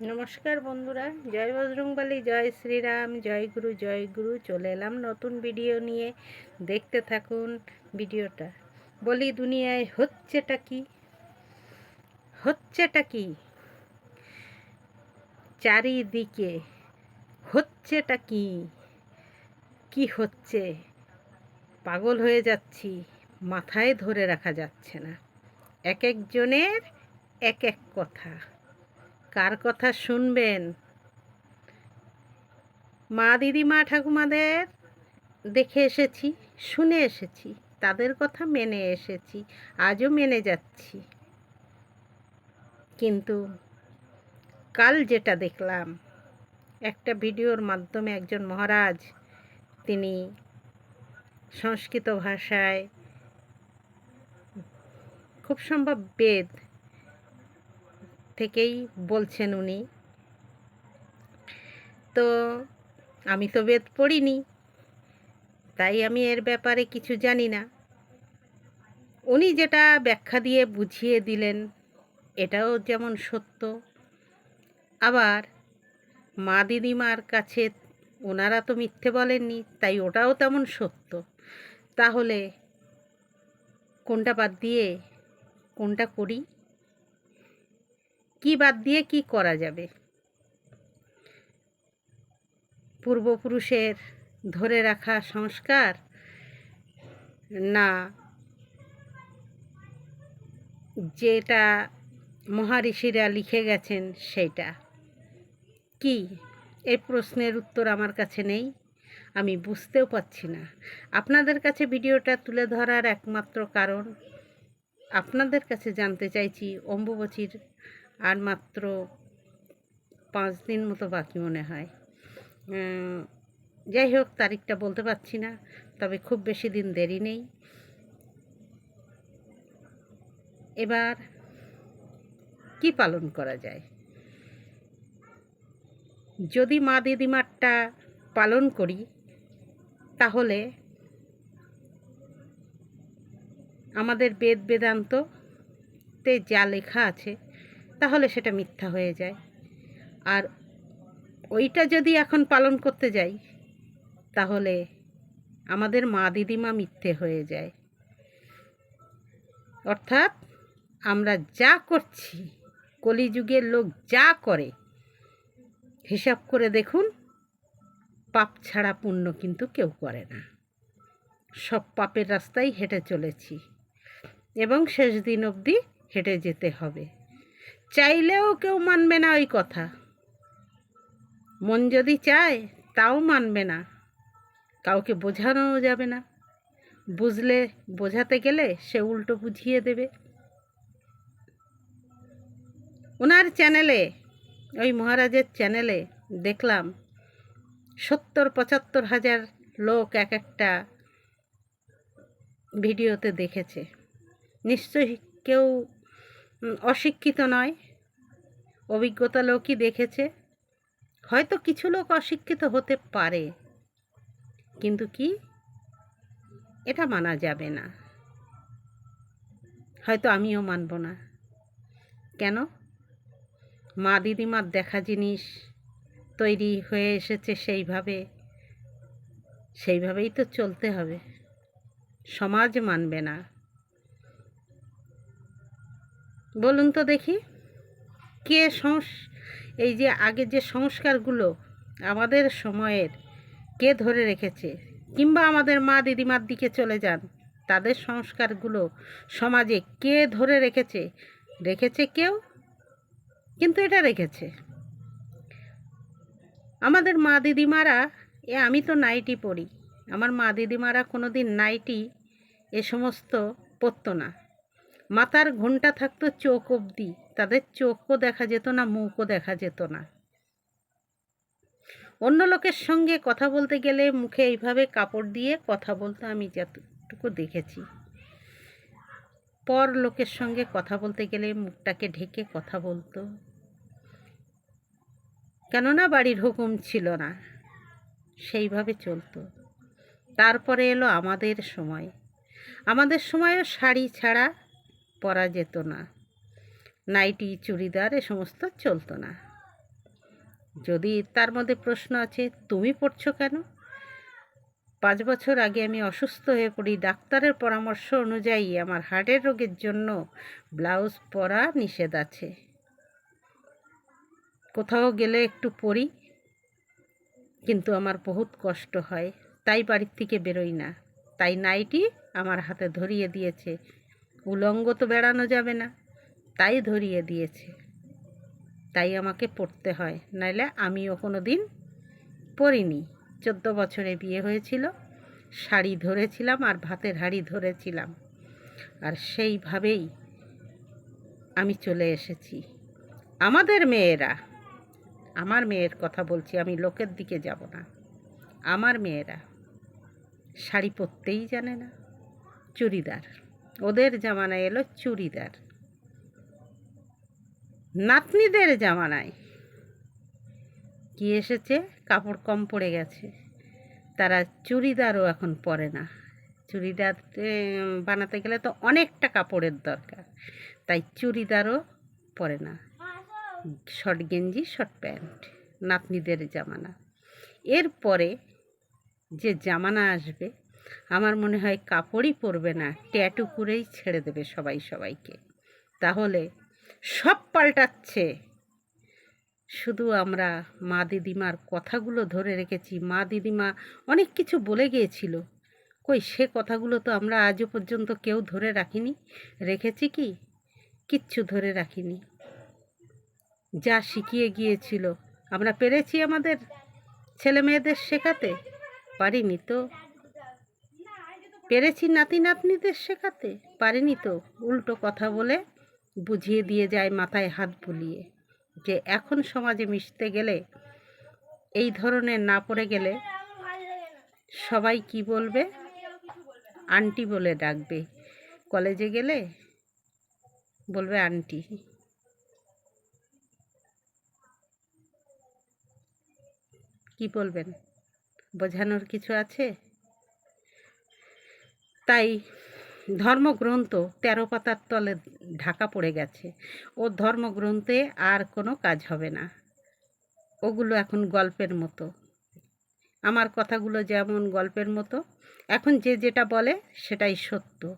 নমস্কার বন্ধুরা, জয় বজরংবলী, জয় শ্রীরাম, জয় গুরু জয় গুরু। চলে এলাম নতুন ভিডিও নিয়ে। দেখতে থাকুন ভিডিওটা বলি, দুনিয়ায় হচ্ছেটা কি? হচ্ছেটা কি? চারিদিকে হচ্ছেটা কি? কি হচ্ছে? পাগল হয়ে যাচ্ছি, মাথায় ধরে রাখা যাচ্ছে না। এক একজনের এক এক কথা। কার কথা শুনবেন? মা দিদিমা ঠাকুমাদের দেখে এসেছি, শুনে এসেছি, তাদের কথা মেনে এসেছি, আজও মেনে যাচ্ছি। কিন্তু কাল যেটা দেখলাম, একটা ভিডিওর মাধ্যমে একজন মহারাজ, তিনি সংস্কৃত ভাষায় খুব সম্ভব বেদ থেকেই বলছেন উনি। তো আমি তো বেদ পড়িনি, তাই আমি এর ব্যাপারে কিছু জানি না। উনি যেটা ব্যাখ্যা দিয়ে বুঝিয়ে দিলেন, এটাও যেমন সত্য। আবার মা দিদিমার কাছে ওনারা তো মিথ্যে বলেননি, তাই ওটাও তেমন সত্য। তাহলে কোনটা বাদ দিয়ে কোনটা করি? কি বাদ দিয়ে কি করা যাবে? পূর্বপুরুষের ধরে রাখা সংস্কার? না। যেটা মহারিষিরা লিখে গেছেন সেটা। কি? এই প্রশ্নের উত্তর আমার কাছে নেই। আমি বুঝতেও পারছি না। আপনাদের কাছে ভিডিওটা তুলে ধরার একমাত্র কারণ আপনাদের কাছে জানতে চাইছি অম্বুবচির আর মাত্র পাঁচ দিন মতো বাকি মনে হয়। যাই হোক, তারিখটা বলতে পারছি না, তবে খুব বেশি দিন দেরি নেই। এবার কি পালন করা যায়? যদি মা দিদিমারটা পালন করি, তাহলে আমাদের বেদ বেদান্ততে যা লেখা আছে তাহলে সেটা মিথ্যা হয়ে যায়। আর ওইটা যদি এখন পালন করতে যাই, তাহলে আমাদের মা দিদিমা মিথ্যে হয়ে যায়। অর্থাৎ আমরা যা করছি, কলিযুগের লোক যা করে, হিসাব করে দেখুন, পাপ ছাড়া পুণ্য কিন্তু কেউ করে না। সব পাপের রাস্তায় হেঁটে চলেছি এবং শেষ দিন অবধি হেঁটে যেতে হবে। চাইলেও কেউ মানবে না ওই কথা। মন যদি চায়, তাও মানবে না। কাউকে বোঝানো যাবে না। বুঝলে, বোঝাতে গেলে সে উল্টো বুঝিয়ে দেবে। ওনার চ্যানেলে, ওই মহারাজের চ্যানেলে দেখলাম, সত্তর, পঁচাত্তর হাজার লোক এক একটা ভিডিওতে দেখেছে। নিশ্চয়ই কেউ অশিক্ষিত নয়, অভিজ্ঞতা লোকই দেখেছে। হয়তো কিছু লোক অশিক্ষিত হতে পারে, কিন্তু কি? এটা মানা যাবে না। হয়তো আমিও মানব না। কেন? মা দিদিমার দেখা জিনিস তৈরি হয়ে এসেছে সেইভাবে, সেইভাবেই তো চলতে হবে। সমাজ মানবে না। বলুন তো দেখি। কে সংস, এই যে আগে যে সংস্কারগুলো আমাদের সময়ের, কে ধরে রেখেছে? কিংবা আমাদের মা দিদিমার দিকে চলে যান, তাদের সংস্কারগুলো সমাজে কে ধরে রেখেছে? রেখেছে কেউ? কিন্তু এটা রেখেছে। আমাদের মা দিদিমারা, এ আমি তো নাইটি পড়ি আমার মা দিদিমারা কোনো দিন নাইটি এ সমস্ত পরতো না। মাথার ঘণ্টা থাকতো চোখ অবধি। তাদের চোখও দেখা যেত না, মুখও দেখা যেত না। অন্য লোকের সঙ্গে কথা বলতে গেলে মুখে এইভাবে কাপড় দিয়ে কথা বলতো, আমি যতটুকু দেখেছি। পর লোকের সঙ্গে কথা বলতে গেলে মুখটাকে ঢেকে কথা বলতো। কেননা বাড়ির হুকুম ছিল না, সেইভাবে চলতো। তারপরে এলো আমাদের সময়। আমাদের সময়ও শাড়ি ছাড়া পরা যেত না। নাইটি, চুড়িদার এ সমস্ত চলতো না। যদি তার মধ্যে প্রশ্ন আছে, তুমি পড়ছো কেন? পাঁচ বছর আগে আমি অসুস্থ হয়ে পড়ি। ডাক্তারের পরামর্শ অনুযায়ী আমার হার্টের রোগের জন্য ব্লাউজ পরা নিষেধ আছে। কোথাও গেলে একটু পরি, কিন্তু আমার বহুত কষ্ট হয়। তাই বাড়ির থেকে বেরোই না। তাই নাইটি আমার হাতে ধরিয়ে দিয়েছে। উলঙ্গ তো বেড়ানো যাবে না। তাই ধরিয়ে দিয়েছে। তাই আমাকে পড়তে হয়। নাইলে আমিও কোনো দিন পরিনি চোদ্দ বছরে বিয়ে হয়েছিল। শাড়ি ধরেছিলাম আর ভাতের হাঁড়ি ধরেছিলাম। আর সেইভাবেই আমি চলে এসেছি। আমাদের মেয়েরা, আমার মেয়ের কথা বলছি, আমি লোকের দিকে যাব না। আমার মেয়েরা শাড়ি পরতেই জানে না। চুড়িদার। ওদের জামানায় এলো চুড়িদার। নাতনিদের জামানায়। কি এসেছে? কাপড় কম পড়ে গেছে। তারা চুড়িদারও এখন পরে না। চুড়িদার বানাতে গেলে তো অনেকটা কাপড়ের দরকার। তাই চুড়িদারও পরে না। শর্ট গেঞ্জি, শর্ট প্যান্ট, নাতনিদের জামানা। এরপরে যে জামানা আসবে আমার মনে হয় কাপড়ই পরবে না, ট্যাটু করেই ছেড়ে দেবে সবাই সবাইকে। তাহলে সব পাল্টাচ্ছে। শুধু আমরা মা দিদিমার কথাগুলো ধরে রেখেছি। মা দিদিমা অনেক কিছু বলে গিয়েছিল। কই, সে কথাগুলো তো আমরা আজও পর্যন্ত কেউ ধরে রাখিনি। রেখেছি কি? কিচ্ছু ধরে রাখিনি। যা শিখিয়ে গিয়েছিল। আমরা পেরেছি আমাদের ছেলে মেয়েদের শেখাতে? পারিনি তো। পেরেছি নাতি নাতনিদের শেখাতে? পারিনি তো, উল্টো কথা বলে বুঝিয়ে দিয়ে যায় মাথায় হাত বুলিয়ে যে এখন সমাজে মিশতে গেলে, এই ধরনের না পড়ে গেলে সবাই কি বলবে? আন্টি বলে ডাকবে। কলেজে গেলে বলবে আন্টি। কি বলবেন? বোঝানোর কিছু আছে? তাই ধর্মগ্রন্থ তেরো পাতার তলে ঢাকা পড়ে গেছে। ও ধর্মগ্রন্থে আর কোনো কাজ হবে না। ওগুলো এখন গল্পের মতো। আমার কথাগুলো যেমন গল্পের মতো, এখন যে যেটা বলে সেটাই সত্য।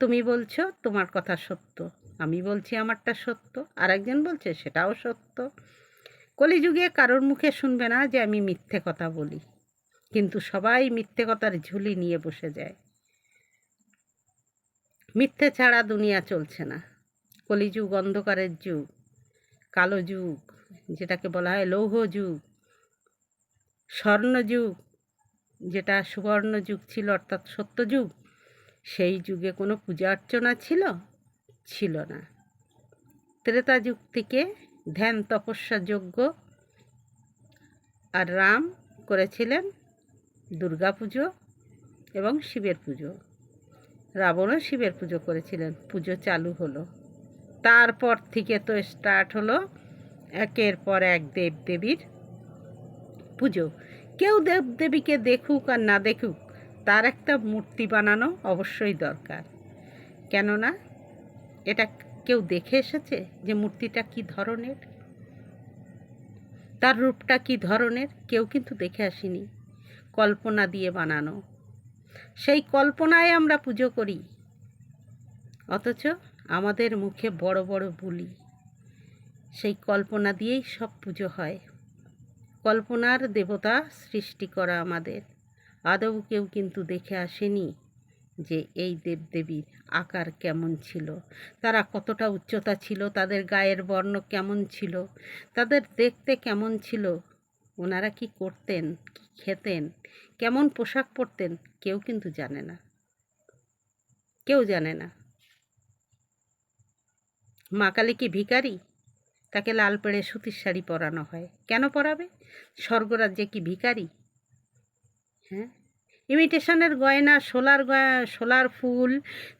তুমি বলছো, তোমার কথা সত্য। আমি বলছি, আমারটা সত্য। আর একজন বলছে, সেটাও সত্য। কলিযুগে কারোর মুখে শুনবে না যে আমি মিথ্যে কথা বলি। কিন্তু সবাই মিথ্যে কথার ঝুলি নিয়ে বসে যায়। মিথ্যে ছাড়া দুনিয়া চলছে না। কলিযুগ, অন্ধকারের যুগ, কালো যুগ, যেটাকে বলা হয় লৌহ যুগ, স্বর্ণযুগ, যেটা সুবর্ণ যুগ ছিল অর্থাৎ সত্যযুগ, সেই যুগে কোনো পূজা অর্চনা ছিল ছিল না। ত্রেতা যুগ থেকে ধ্যান, তপস্যা যজ্ঞ আর রাম করেছিলেন দুর্গা পুজো এবং শিবের পুজো। রাবণও শিবের পুজো করেছিলেন। পুজো চালু হলো। তারপর থেকে তো স্টার্ট হলো একের পর এক দেব দেবীর পুজো। কেউ দেব দেবীকে দেখুক আর না দেখুক, তার একটা মূর্তি বানানো অবশ্যই দরকার। কেননা, এটা কেউ দেখে এসেছে যে মূর্তিটা কি ধরনের? তার রূপটা কি ধরনের? কেউ কিন্তু দেখে আসেনি। কল্পনা দিয়ে বানানো। সেই কল্পনায় আমরা পুজো করি। অথচ আমাদের মুখে বড় বড় বুলি। সেই কল্পনা দিয়েই সব পুজো হয়। কল্পনার দেবতা সৃষ্টি করা আমাদের। আদৌ কেউ কিন্তু দেখে আসেনি যে এই দেবদেবীর আকার কেমন ছিল। তারা কতটা উচ্চতা ছিল, তাদের গায়ের বর্ণ কেমন ছিল, তাদের দেখতে কেমন ছিল ওনারা কি করতেন, কি খেতেন, কেমন পোশাক পরতেন, কেউ কিন্তু জানে না। কেউ জানে না। মা কালী কি ভিখারি? তাকে লাল পেড়ে সুতির শাড়ি পরানো হয়। কেন পরাবে? স্বর্গরাজ্যে কি ভিকারি হ্যাঁ? ইমিটেশনের গয়না, সোলার গয়া, সোলার ফুল,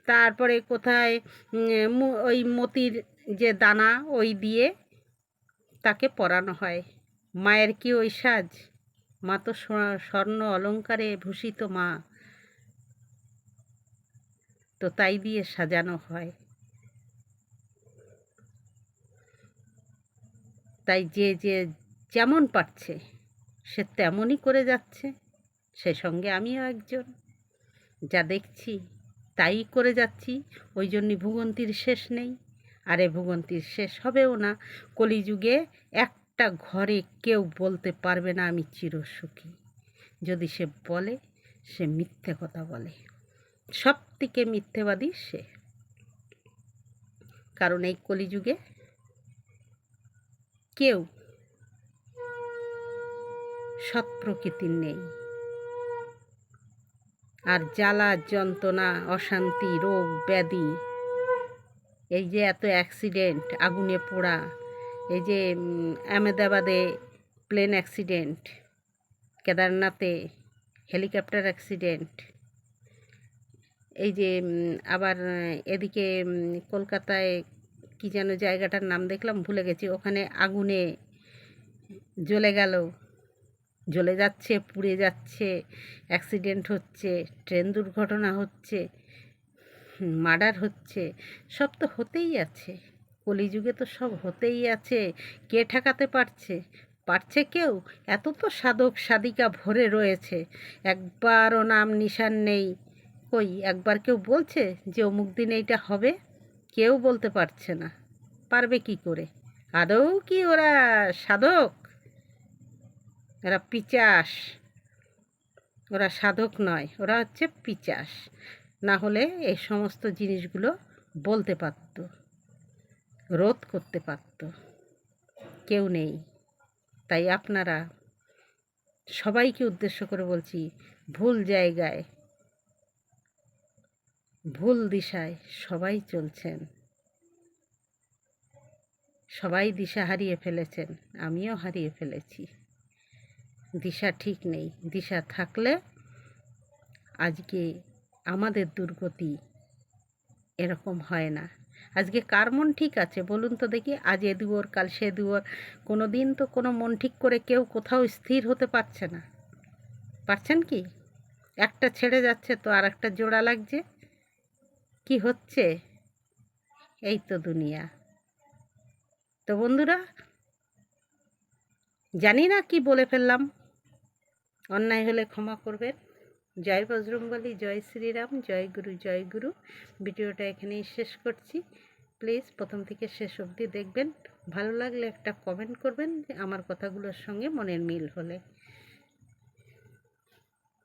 তারপরে কোথায় ওই মতির যে দানা, ওই দিয়ে তাকে পরানো হয়। মায়ের কি ওই সাজ? মা তো স্বর্ণ অলঙ্কারে ভূষিত মা। তো তাই দিয়ে সাজানো হয়। তাই যে যে যেমন পারছে, সে তেমনই করে যাচ্ছে। সে সঙ্গে আমিও একজন। যা দেখছি, তাই করে যাচ্ছি। ওই জন্যই ভুগন্তির শেষ নেই। আরে ভুগন্তির শেষ হবেও না। কলিযুগে একটা ঘরে কেউ বলতে পারবে না আমি চিরসুখী। যদি সে বলে, সে মিথ্যে কথা বলে। সব থেকে মিথ্যেবাদী সে। কারণ এই কলিযুগে কেউ সৎ প্রকৃতির নেই। আর জ্বালা, যন্ত্রণা, অশান্তি, রোগ, ব্যাধি, এই যে এত অ্যাক্সিডেন্ট আগুনে পোড়া এই যে আহমেদাবাদে প্লেন অ্যাক্সিডেন্ট কেদারনাথে হেলিকপ্টার অ্যাক্সিডেন্ট এই যে আবার এদিকে কলকাতায় কি যেন জায়গাটার নাম দেখলাম, ভুলে গেছি, ওখানে আগুনে জ্বলে গেল। জ্বলে যাচ্ছে, পুড়ে যাচ্ছে অ্যাক্সিডেন্ট হচ্ছে ট্রেন দুর্ঘটনা হচ্ছে মার্ডার হচ্ছে, সব তো হতেই আছে। কলিযুগে তো সব হতেই আছে। কে ঠেকাতে পারছে? পারছে কেউ? এত তো সাধক সাধিকা ভরে রয়েছে। একবারও নাম নিশান নেই। কই, একবার কেউ বলছে যে অমুক দিন এইটা হবে? কেউ বলতে পারছে না। পারবে কি করে? আদৌ কি ওরা সাধক? এরা পিচাস। ওরা সাধক নয়, ওরা হচ্ছে পিচাস। না হলে এই সমস্ত জিনিসগুলো বলতে পারত। রোধ করতে পারত। কেউ নেই। তাই আপনারা সবাইকে উদ্দেশ্য করে বলছি, ভুল জায়গায়, ভুল দিশায় সবাই চলছেন। সবাই দিশা হারিয়ে ফেলেছেন, আমিও হারিয়ে ফেলেছি। দিশা ঠিক নেই। দিশা থাকলে আজকে আমাদের দুর্গতি এরকম হয় না। আজকে কার মন ঠিক আছে? বলুন তো দেখি, আজ এ দুয়োর, কাল সে দুয়োর। কোনো দিন তো কোনো মন ঠিক করে কেউ কোথাও স্থির হতে পারছে না। পারছেন কি? একটা ছেড়ে যাচ্ছে তো আর একটা জোড়া লাগছে। কি হচ্ছে? এই তো দুনিয়া। তো বন্ধুরা, জানি না কি বলে ফেললাম। অন্যায় হলে ক্ষমা করবেন। জয় বজরঙ্গলী জয় শ্রীরাম, জয় গুরু জয় গুরু। ভিডিওটা এখানেই শেষ করছি। প্লিজ প্রথম থেকে শেষ অবধি দেখবেন। ভালো লাগলে একটা কমেন্ট করবেন আমার কথাগুলোর সঙ্গে মনের মিল হলে।